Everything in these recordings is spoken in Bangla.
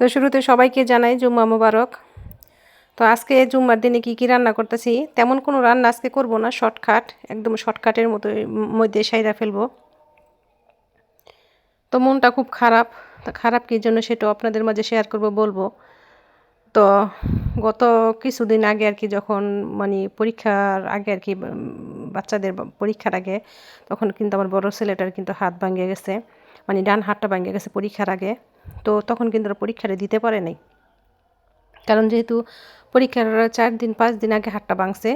তো শুরুতে সবাইকে জানাই জুম্মা মোবারক। তো আজকে জুম্মার দিনে কি কি রান্না করতেছি? তেমন কোনো রান্না আজকে করব না, শর্টকাট, একদম শর্টকাটের মতো মধ্যে সাইরা ফেলব। তো মনটা খুব খারাপ, তা খারাপ কী জন্য সেটাও আপনাদের মাঝে শেয়ার করব, বলব। তো গত কিছুদিন আগে আর কি যখন মানে পরীক্ষার আগে আর কি বাচ্চাদের পরীক্ষার আগে, তখন কিন্তু আমার বড় ছেলেটার কিন্তু হাত ভাঙিয়ে গেছে। মানে ডান হাতটা ভাঙিয়ে গেছে পরীক্ষার আগে। তো তখন কিন্তু ওরা পরীক্ষাটা দিতে পারে নাই। কারণ যেহেতু পরীক্ষার চার দিন, পাঁচ দিন আগে হাতটা ভাঙছে,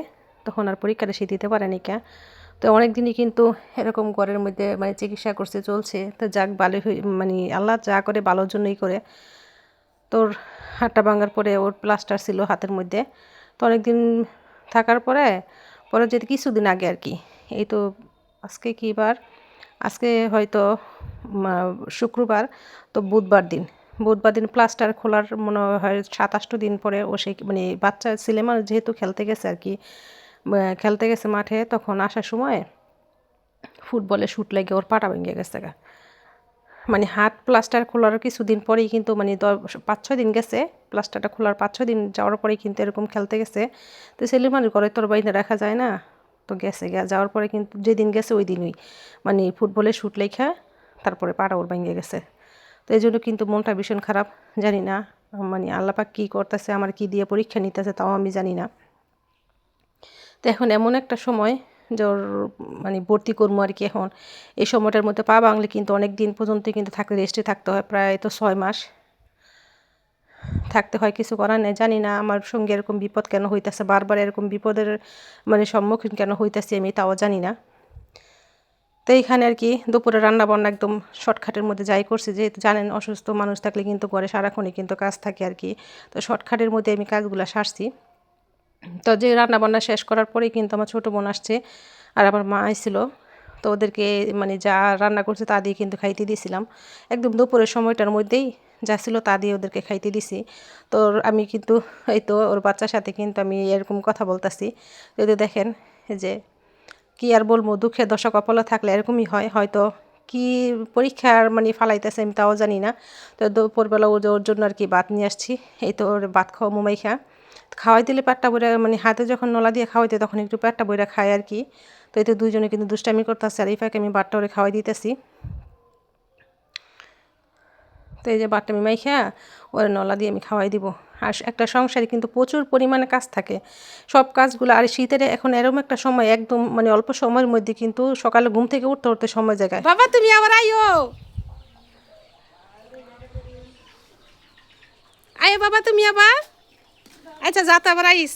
তখন আর পরীক্ষাটা সে দিতে পারেনি কে। তো অনেক দিনই কিন্তু এরকম ঘরের মধ্যে মানে চিকিৎসা করছে, চলছে। তো যাক ভালো মানে আল্লাহ যা করে ভালোর জন্যই করে। তোর হাতটা ভাঙার পরে ওর প্লাস্টার ছিল হাতের মধ্যে। তো অনেক দিন থাকার পরে পরে যেতে কিছুদিন আগে আর কি, এই তো আজকে কী বার? আজকে হয়তো শুক্রবার, তো বুধবার দিন। বুধবার দিন প্লাস্টার খোলার মনে হয় সাত আটটা দিন পরে ও সেই মানে বাচ্চা মানুষ যেহেতু খেলতে গেছে আর কি খেলতে গেছে মাঠে, তখন আসার সময় ফুটবলে শুট লেগে ওর পাটা ভেঙে গেছে গা। মানে হাত প্লাস্টার খোলার কিছুদিন পরেই কিন্তু মানে পাঁচ ছয় দিন গেছে প্লাস্টারটা খোলার পাঁচ ছয় দিন যাওয়ার পরেই কিন্তু এরকম খেলতে গেছে। তো ছেলে মানুষ ঘরে তোর বাইনে রাখা যায় না। তো গেছে গে যাওয়ার পরে কিন্তু যেদিন গেছে ওই দিনই মানে ফুটবলে শুট লেখা তারপরে পাটা ওর ভেঙে গেছে। তো এই জন্য কিন্তু মনটা ভীষণ খারাপ, জানি না মানে আল্লাপাক কী করতেছে, আমার কি দিয়ে পরীক্ষা নিতেছে তাও আমি জানি না। তো এখন এমন একটা সময় যার মানে ভর্তি করব আর কি এখন। এই সময়টার মধ্যে পা বাংলে কিন্তু অনেক দিন পর্যন্ত কিন্তু থাকতে রেস্টে থাকতে হয়, প্রায় তো ছয় মাস। থাকতে হয়, কিছু করার নেই। জানি না আমার সঙ্গে এরকম বিপদ কেন হইতেছে, বারবার এরকম বিপদের মানে সম্মুখীন কেন হইতেছি আমি, তাও জানি না। তো এইখানে আর কি দুপুরে রান্না বান্না একদম শর্টকাটের মধ্যে যাই করছি, যেহেতু জানেন অসুস্থ মানুষ থাকলে কিন্তু ঘরে সারাক্ষণই কিন্তু কাজ থাকে আর কি। তো শর্টকাটের মধ্যে আমি কাজগুলো সারছি। তো যে রান্না বান্না শেষ করার পরেই কিন্তু আমার ছোটো বোন আসছে, আর আমার মা আইছিল। তো ওদেরকে মানে যা রান্না করছে তা দিয়ে কিন্তু খাইতে দিয়েছিলাম। একদম দুপুরের সময়টার মধ্যেই যা ছিল তা দিয়ে ওদেরকে খাইতে দিছি। তো আমি কিন্তু, এই তো ওর বাচ্চার সাথে কিন্তু আমি এরকম কথা বলতাছি। যদি দেখেন যে কি আর বলব দুঃখে দশা কপালে থাকলে এরকমই হয়। হয়তো কি পরীক্ষার মানে ফালাইতেছে আমি তাও জানি না। তো দুপুরবেলা ওর ওর জন্য আর কি ভাত নিয়ে আসছি। এই তো ওর ভাত খাওয়া মুমাই খা খাওয়াই দিলে পেটটা বইরা মানে হাতে যখন নলা দিয়ে খাওয়াইতে তখন একটু পেটটা বইরা খায় আর কি। তো এতে দুইজনে কিন্তু দুষ্টামি করতেছে আর এই ফাঁকে আমি ভাতটা ওরে খাওয়াই দিতেছি। তো এই যে বাটটা আমি মাইখা ওরে নলা দিয়ে আমি খাওয়াই দিব। আর একটা সংসারে কিন্তু প্রচুর পরিমাণে কাজ থাকে। সব কাজগুলো, আর শীতের এখন এরকম একটা সময়, একদম মানে অল্প সময়ের মধ্যে কিন্তু সকালে ঘুম থেকে উঠতে উঠতে সময় জায়গায় বাবা, তুমি আবার আইও আয়ো বাবা, তুমি আবার। আচ্ছা যা তো আবার আইস।